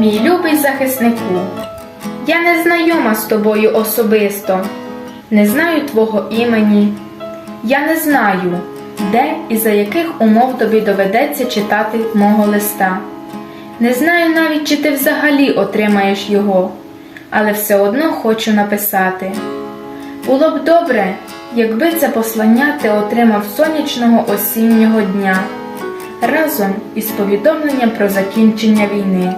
Мій любий захиснику. Я не знайома з тобою особисто, не знаю твого імені. Я не знаю, де і за яких умов тобі доведеться читати мого листа. Не знаю навіть, чи ти взагалі отримаєш його, але все одно хочу написати. Було б добре, якби це послання ти отримав сонячного осіннього дня разом із повідомленням про закінчення війни.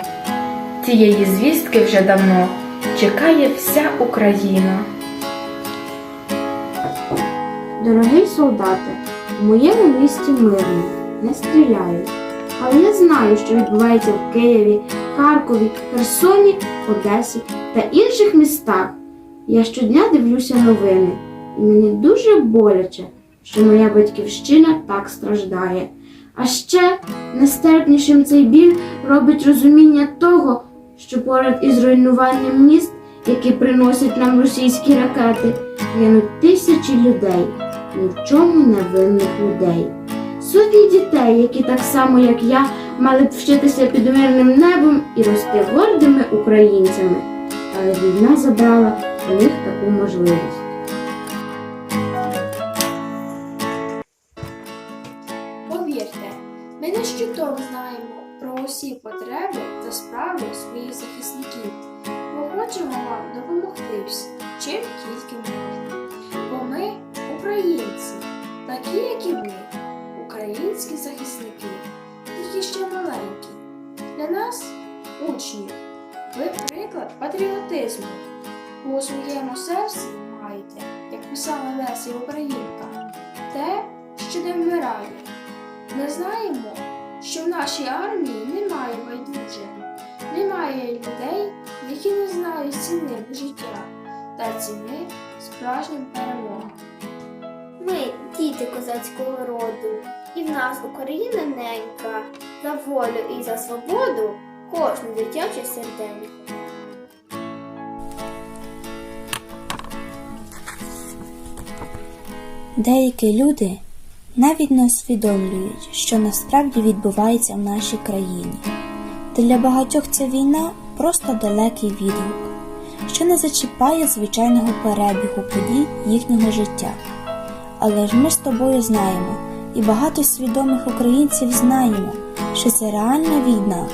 Цієї звістки вже давно чекає вся Україна. Дорогий солдате, в моєму місті мирно, не стріляють. Але я знаю, що відбувається в Києві, Харкові, Херсоні, Одесі та інших містах. Я щодня дивлюся новини, і мені дуже боляче, що моя батьківщина так страждає. А ще нестерпнішим цей біль робить розуміння того, що поряд із руйнуванням міст, які приносять нам російські ракети, гинуть тисячі людей, ні в чому не винних людей. Сотні дітей, які так само, як я, мали б вчитися під мирним небом і рости гордими українцями. Але війна забрала у них таку можливість. Патріотизму. У своєму серці маєте, як писала Леся Українка, те, що не вмирає. Ми знаємо, що в нашій армії немає байдужих, немає людей, які не знають ціни життя та ціни справжнім перемогам. Ми діти козацького роду, і в нас Україна ненька, за волю і за свободу кожне дитяче серденько. Деякі люди навіть не усвідомлюють, що насправді відбувається в нашій країні. Для багатьох ця війна просто далекий відгук, що не зачіпає звичайного перебігу подій їхнього життя. Але ж ми з тобою знаємо, і багато свідомих українців знаємо, що це реальна війна.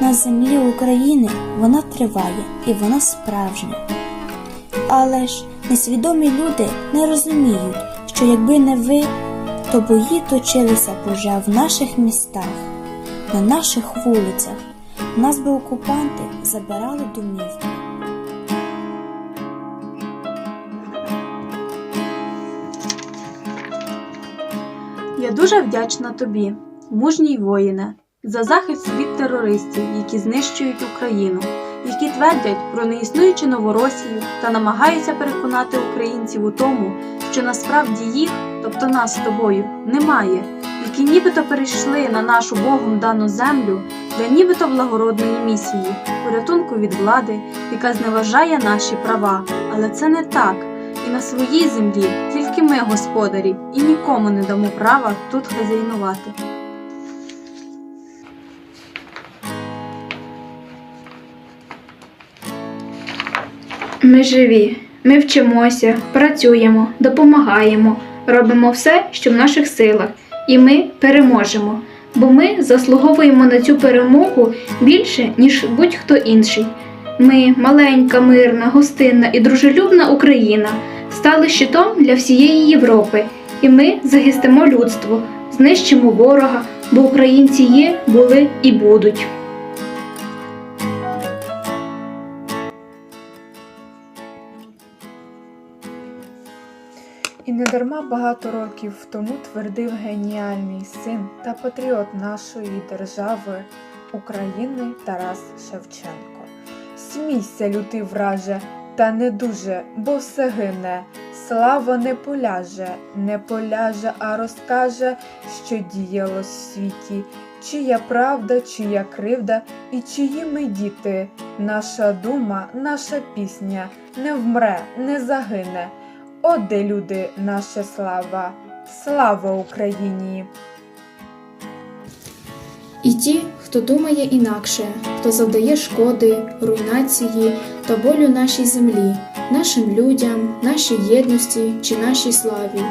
На землі України вона триває і вона справжня. Але ж несвідомі люди не розуміють, що якби не ви, то бої точилися б уже в наших містах, на наших вулицях. Нас би окупанти забирали домівки. Я дуже вдячна тобі, мужній воїне, за захист від терористів, які знищують Україну, які твердять про неіснуючу Новоросію та намагаються переконати українців у тому, що насправді їх, тобто нас з тобою, немає, які нібито перейшли на нашу Богом дану землю для нібито благородної місії, порятунку від влади, яка зневажає наші права. Але це не так. І на своїй землі тільки ми господарі, і нікому не дамо права тут хазяйнувати. Ми живі, ми вчимося, працюємо, допомагаємо, робимо все, що в наших силах, і ми переможемо. Бо ми заслуговуємо на цю перемогу більше, ніж будь-хто інший. Ми, маленька, мирна, гостинна і дружелюбна Україна, стали щитом для всієї Європи, і ми захистимо людство, знищимо ворога, бо українці є, були і будуть. Недарма багато років тому твердив геніальний син та патріот нашої держави України Тарас Шевченко. Смійся, лютий враже, та не дуже, бо все гине. Слава не поляже, не поляже, а розкаже, що діялось в світі, чия правда, чия кривда і чиї ми діти. Наша дума, наша пісня не вмре, не загине. О, люди, наша слава, слава Україні! І ті, хто думає інакше, хто завдає шкоди, руйнації та болю нашій землі, нашим людям, нашій єдності чи нашій славі,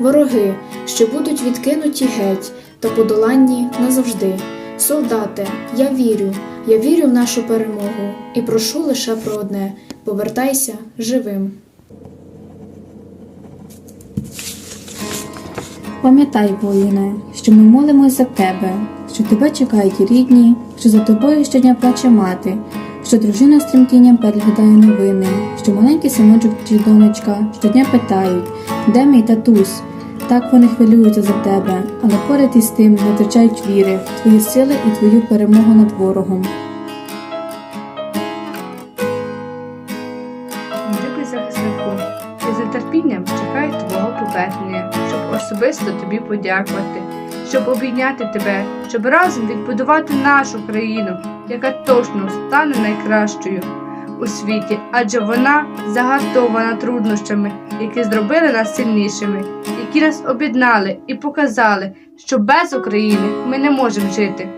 вороги, що будуть відкинуті геть та подоланні назавжди. Солдате, я вірю, я вірю в нашу перемогу і прошу лише про одне: повертайся живим. Пам'ятай, воїне, що ми молимось за тебе, що тебе чекають рідні, що за тобою щодня плаче мати, що дружина з тремтінням переглядає новини, що маленький синочок чи донечка щодня питають, де мій татусь. Так вони хвилюються за тебе, але поряд із тим не втрачають віри твої сили і твою перемогу над ворогом. Особисто тобі подякувати, щоб обійняти тебе, щоб разом відбудувати нашу країну, яка точно стане найкращою у світі, адже вона загартована труднощами, які зробили нас сильнішими, які нас об'єднали і показали, що без України ми не можемо жити.